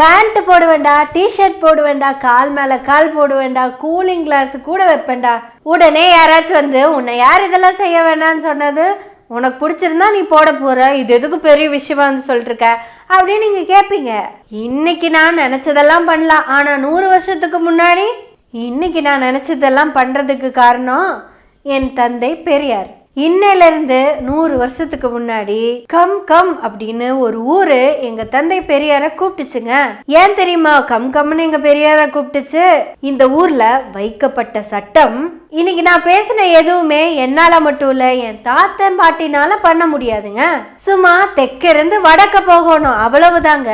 Pant போடுவேண்டா T shirt போடுவேண்டா கால் மேல கால் போடுவேண்டா cooling glass கூட வைப்பேன்டா. உடனே யாராச்சும் வந்து உன்னை யார் இதெல்லாம் செய்ய வேண்டாம்னு சொன்னது? உனக்கு பிடிச்சிருந்தா நீ போட போற. இது எதுக்கு பெரிய விஷயமானு சொல்லிட்டு இருக்க அப்படின்னு நீங்க கேட்பீங்க இன்னைக்கு நான் நினைச்சதெல்லாம் பண்ணலாம். ஆனா நூறு வருஷத்துக்கு முன்னாடி இன்னைக்கு நான் நினைச்சதெல்லாம் பண்றதுக்கு காரணம் என் தந்தை பெரியார். இன்னையிலிருந்து நூறு வருஷத்துக்கு முன்னாடி கம் கம் அப்படின்னு ஒரு ஊரு எங்க தந்தை பெரியார கூப்பிட்டுச்சுங்க. ஏன் தெரியுமா? கம் கம்னு எங்க பெரியார கூப்பிட்டுச்சு. இந்த ஊர்ல வைக்கப்பட்ட சட்டம் இன்னைக்கு நான் பேசின எதுவுமே என்னால மட்டும் இல்ல என் தாத்தன் பாட்டினால பண்ண முடியாதுங்க. சும்மா தெற்க இருந்து வடக்க போகணும் அவ்வளவுதாங்க.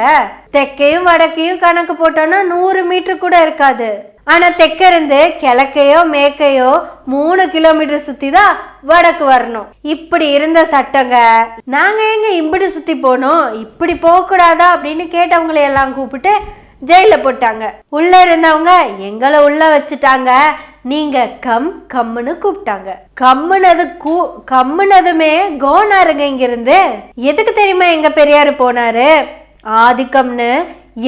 தெற்கையும் வடக்கையும் கணக்கு போட்டோம்னா நூறு மீட்டர் கூட இருக்காது. ஆனால் தெற்கிருந்து கிழக்கையோ மேற்கையோ மூணு கிலோமீட்டர் சுற்றி தான் வடக்கு வரணும். இப்படி இருந்த சட்டங்க நாங்கள் எங்கே இப்படி சுற்றி போனோம்? இப்படி போகக்கூடாதா? அப்படின்னு கேட்டவங்களை எல்லாம் கூப்பிட்டு ஜெயிலில் போட்டாங்க. உள்ளே இருந்தவங்க எங்களை உள்ளே வச்சுட்டாங்க. நீங்கள் கம் கம்முன்னு கூப்பிட்டாங்க. கம்முனது கூ கம்முனதுமே கோனாருங்க இங்கிருந்து. எதுக்கு தெரியுமா எங்கள் பெரியார் போனார்? ஆதிக்கம்னு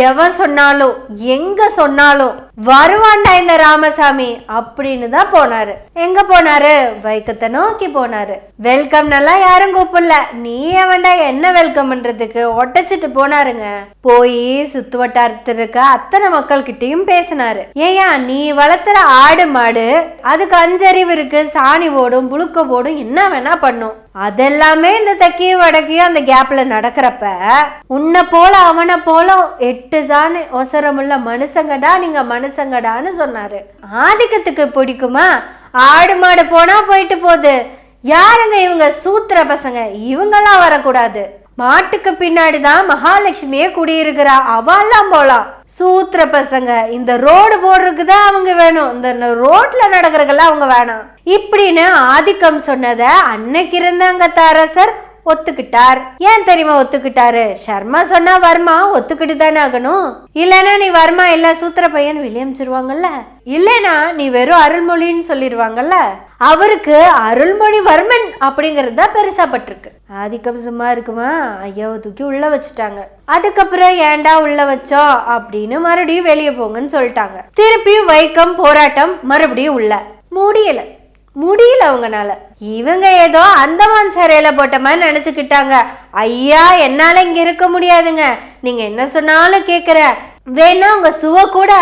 எவன் சொன்னாலும் எங்கே சொன்னாலும். வருவாண்டா இந்த ராமசாமி அப்படின்னு தான் போனாரு. எங்க போனாரு? வைக்கத்தை நோக்கி போனாரு. வெல்கம் நல்லா யாரும் கூப்பிடல. நீ எவன்டா என்ன வெல்கம் பண்றதுக்கு ஒட்டச்சிட்டு போனாருங்க. போய் சுத்து வட்டாரத்தில் இருக்க அத்தனை மக்கள்கிட்டயும் பேசினாரு. ஏயா நீ வளர்த்துற ஆடு மாடு அதுக்கு அஞ்சறிவு இருக்கு சாணி ஓடும் புழுக்க போடும் என்ன வேணா பண்ணும். அதெல்லாமே இந்த தக்கியும் வடக்கையும் அந்த கேப்ல நடக்கிறப்ப உன்னை போல அவனை போல எட்டு சாணி ஒசரமுள்ள மனுஷங்கடா நீங்க மனுஷங்கடான்னு சொன்னாரு. ஆதிக்கத்துக்கு பிடிக்குமா? ஆடு மாடு போனா போயிட்டு போகுது. யாருங்க இவங்க? சூத்திர பசங்க. இவங்கெல்லாம் வரக்கூடாது. மாட்டுக்கு பின்னாடி தான் மகாலட்சுமியே குடியிருக்கிறா. அவெல்லாம் போலாம் சூத்திர பசங்க இந்த ரோடு போடுறதுக்கு தான் அவங்க வேணும். இந்த ரோட்ல நடக்கிறதுக்கெல்லாம் அவங்க வேணாம். இப்படின்னு ஆதிக்கம் சொன்னத அன்னைக்கு இருந்த அங்க அரசர் ஒத்துக்கிட்டார். ஏன் தெரியுமா ஒத்துக்கிட்டாரு? சர்மா சொன்னா வர்மா ஒத்துக்கிட்டு தானே ஆகணும். இல்லைன்னா நீ வர்மா இல்ல சூத்திர பையன் வெளியமிச்சிருவாங்கல்ல இல்லைனா நீ வெறும் அருள்மொழின்னு சொல்லிடுவாங்கல்ல அவருக்கு அருள்மொழிவர்மன் அப்படிங்கிறது தான் பெருசாப்பட்டிருக்கு ஆதிக்கம் சும்மா இருக்குமா? ஐயாவை தூக்கி உள்ள வச்சுட்டாங்க. அதுக்கப்புறம் ஏன்டா உள்ள வச்சோம்? அப்படின்னு மறுபடியும் வெளியே போங்கன்னு சொல்லிட்டாங்க. திருப்பியும் வைக்கம் போராட்டம் மறுபடியும் உள்ள. முடியலை. முடியல அவங்கனால. இவங்க ஏதோ அந்தமான் சிறையில போட்ட மாதிரி நினைச்சுக்கிட்டாங்க. ஐயா என்னால இங்க இருக்க முடியாதுங்க. நீங்க என்ன சொன்னாலும் கேக்குற. வேணா உங்க சுவ கூட.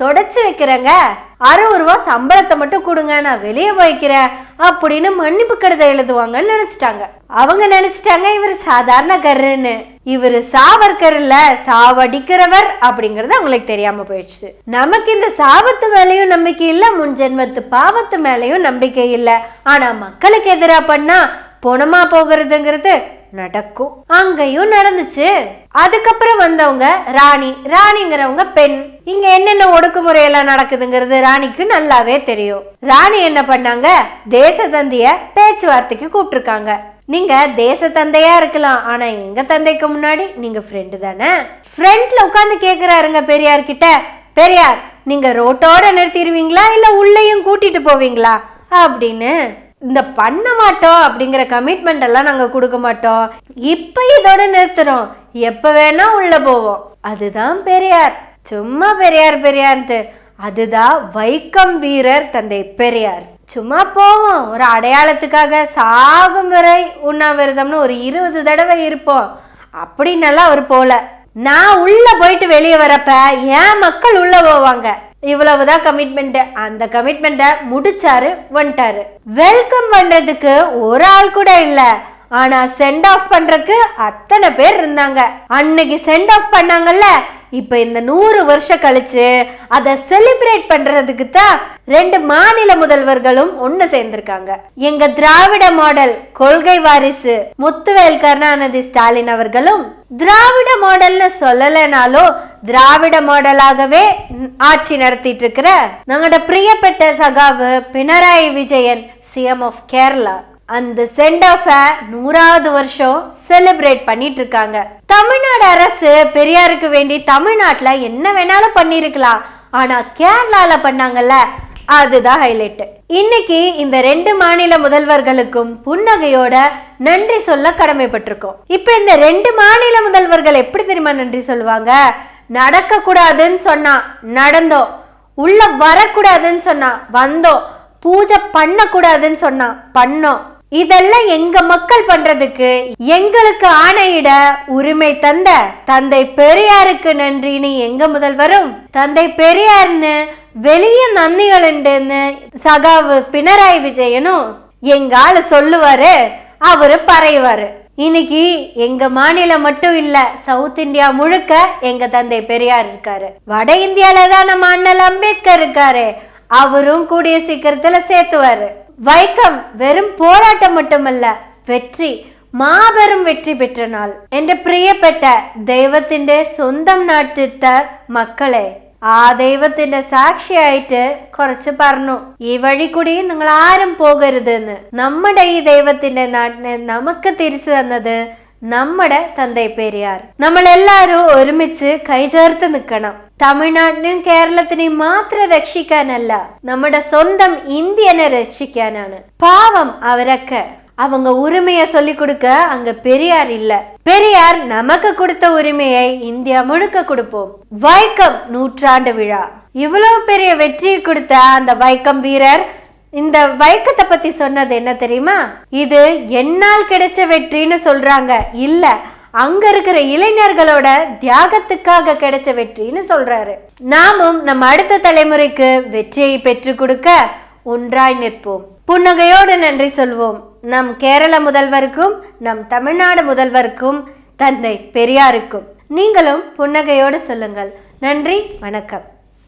தொடச்சி வைக்கிறேங்க. அறுபது ரூபா சம்பளத்தை மட்டும் கொடுங்க நான் வெளியே போய்க்கிறேன் அப்படின்னு மன்னிப்பு கடிதம் எழுதுவாங்கன்னு நினைச்சிட்டாங்க. அவங்க நினைச்சிட்டாங்க இவர் சாதாரண கருன்னு இவர் சாவர்கர் இல்ல சாவடிக்கிறவர் அப்படிங்கறது அவங்களுக்கு தெரியாம போயிடுச்சு. நமக்கு இந்த சாபத்து மேலையும் நம்பிக்கை இல்ல முன் ஜென்மத்து பாவத்து மேலையும் நம்பிக்கை இல்ல. ஆனா மக்களுக்கு எதிராக பண்ணா பொணமா போகிறதுங்கிறது நடக்கும். அங்கேயும் நடந்துச்சு. அதுக்கப்புறம் வந்தவங்க ராணி. ராணிங்கிறவங்க பெண். இங்க என்னென்ன ஒடுக்குமுறையெல்லாம் நடக்குதுங்கிறது ராணிக்கு நல்லாவே தெரியும். ராணி என்ன பண்ணாங்க? தேச தந்திய பேச்சுவார்த்தைக்கு கூப்பிட்டுருக்காங்க. நீங்க தேச தந்தையா இருக்கலாம். ஆனா எங்க தந்தைக்கு முன்னாடி நீங்க ஃப்ரெண்டு தானே? ஃப்ரெண்ட்ல உட்காந்து கேக்குறாருங்க பெரியார் கிட்ட பெரியார் நீங்க ரோட்டோட நிறுத்திடுவீங்களா? இல்ல உள்ளேயும் கூட்டிட்டு போவீங்களா? அப்படின்னு இந்த பண்ண மாட்டோம் அப்படிங்கிற கமிட்மெண்ட் எல்லாம் நாங்கள் கொடுக்க மாட்டோம். இப்போ இதோட நிறுத்துறோம். எப்போ வேணா உள்ள போவோம். அதுதான் பெரியார். சும்மா பெரியார் பெரியார்ன்ட்டு. அதுதான் வைக்கம் வீரர் தந்தை பெரியார். சும்மா போவோம். ஒரு அடையாளத்துக்காக சாகும் வரை உண்ணாவிரதம்னு ஒரு இருபது தடவை இருப்போம். அப்படின்னெல்லாம் அவர் போல. நான் உள்ள போயிட்டு வெளியே வரப்ப ஏன் மக்கள் உள்ள போவாங்க? இவ்வளவுதான் கமிட்மெண்ட் அந்த கமிட்மெண்ட்டை முடிச்சாரு வந்துட்டாரு. வெல்கம் பண்றதுக்கு ஒரு ஆள் கூட இல்ல. ஆனா சென்ட் ஆஃப் பண்றதுக்கு அத்தனை பேர் இருந்தாங்க. அன்னைக்கு சென்ட் ஆஃப் பண்ணாங்கல்ல இப்போ இந்த நூறு வருஷம் கழிச்சு அதை செலிப்ரேட் பண்றதுக்கு தான் ரெண்டு மாநில முதல்வர்களும் ஒன்று சேர்ந்திருக்காங்க. எங்க திராவிட மாடல் கொள்கை வாரிசு முத்துவேல் கருணாநிதி ஸ்டாலின் அவர்களும் திராவிட மாடல்னு சொல்லலைனாலும் திராவிட மாடலாகவே ஆட்சி நடத்திட்டு இருக்கிற நம்மளோட பிரியப்பட்ட சகாவு பினராயி விஜயன் சிஎம் ஆஃப் கேரளா அந்த சென்ட் ஆஃப நூறாவது வருஷம் செலிப்ரேட் பண்ணிட்டு இருக்காங்க. தமிழ்நாடு அரசு பெரியாருக்கு வேண்டி தமிழ்நாட்டில் என்ன வேணாலும் பண்ணியிருக்கலாம் ஆனா கேரளால பண்ணாங்கல்ல அதுதான் ஹைலைட் இன்னைக்கு இந்த ரெண்டு மாநில முதல்வர்களுக்கும் புன்னகையோட நன்றி சொல்ல கடமைப்பட்டிருக்கோம். இப்ப இந்த ரெண்டு மாநில முதல்வர்கள் எப்படி தெரியுமா நன்றி சொல்லுவாங்க? நடக்க கூடாதுன்னு சொன்னா நடந்தோம் உள்ள வரக்கூடாதுன்னு சொன்னா வந்தோம் பூஜை பண்ணக்கூடாதுன்னு சொன்னா பண்ணோம் இதெல்லாம் எங்க மக்கள் பண்றதுக்கு எங்களுக்கு ஆணையிட உரிமை தந்த தந்தை பெரியாருக்கு நன்றின்னு எங்க முதல்வரும் தந்தை பெரியார்னு வெளிய நன்றிகள் உண்டுன்னு சகாவு பினராயி விஜயனும் எங்க ஆளு சொல்லுவாரு அவரு பறையுவாரு இன்னைக்கு எங்க மாநிலம் மட்டும் இல்ல சவுத் இந்தியா முழுக்க எங்க தந்தை பெரியார் இருக்காரு. வட இந்தியால தான் நம்ம அண்ணல் அம்பேத்கர் இருக்காரு. அவரும் கூடிய சீக்கிரத்துல சேர்த்துவாரு. വൈക്കം വെറും പോരാട്ടം மட்டுமല്ല വെറ്റി മാപെരും വെറ്റി പെറ്റ നാൾ പ്രിയപ്പെട്ട ദൈവത്തിന്റെ സ്വന്തം നാട്ടിലത്തെ മക്കളെ ആ ദൈവത്തിന്റെ സാക്ഷിയായിട്ട് കുറച്ച് പറഞ്ഞു. ഈ വഴി കൂടി നിങ്ങൾ ആരും പോകരുതെന്ന്. നമ്മുടെ ഈ ദൈവത്തിന്റെ നാടിനെ നമുക്ക് തിരിച്ചു തന്നത് നമ്മുടെ തന്തൈ പെരിയാർ നമ്മൾ എല്ലാവരും ഒരുമിച്ച് കൈചേർത്ത് നിൽക്കണം തമിഴ്നാടിനെയും കേരളത്തിനെയും മാത്രം രക്ഷിക്കാനല്ല നമ്മുടെ സ്വന്തം ഇന്ത്യനെ രക്ഷിക്കാനാണ് പാവം അവരൊക്കെ அவங்க உரிமையை சொல்லி கொடுக்க அங்க பெரியார் இல்ல பெரியார் நமக்கு கொடுத்த உரிமையை இந்தியா முழுக்க கொடுப்போம் வைக்கம் நூற்றாண்டு விழா இவ்வளவு பெரிய வெற்றியை கொடுத்த அந்த வைக்கம் வீரர் இந்த வைக்கத்தை பத்தி சொன்னது என்ன தெரியுமா? இது என்னால் கிடைச்ச வெற்றின்னு சொல்றாங்க. இல்ல அங்க இருக்கிற இளைஞர்களோட தியாகத்துக்காக கிடைச்ச வெற்றின்னு சொல்றாரு. நாமும் நம்ம அடுத்த தலைமுறைக்கு வெற்றியை பெற்றுக் கொடுக்க ஒன்றாய் நிற்போம். புன்னகையோடு நன்றி சொல்வோம். நம் கேரள முதல்வருக்கும் நம் தமிழ்நாடு முதல்வருக்கும் தந்தை பெரியாருக்கும். நீங்களும் புன்னகையோடு சொல்லுங்கள். நன்றி வணக்கம்.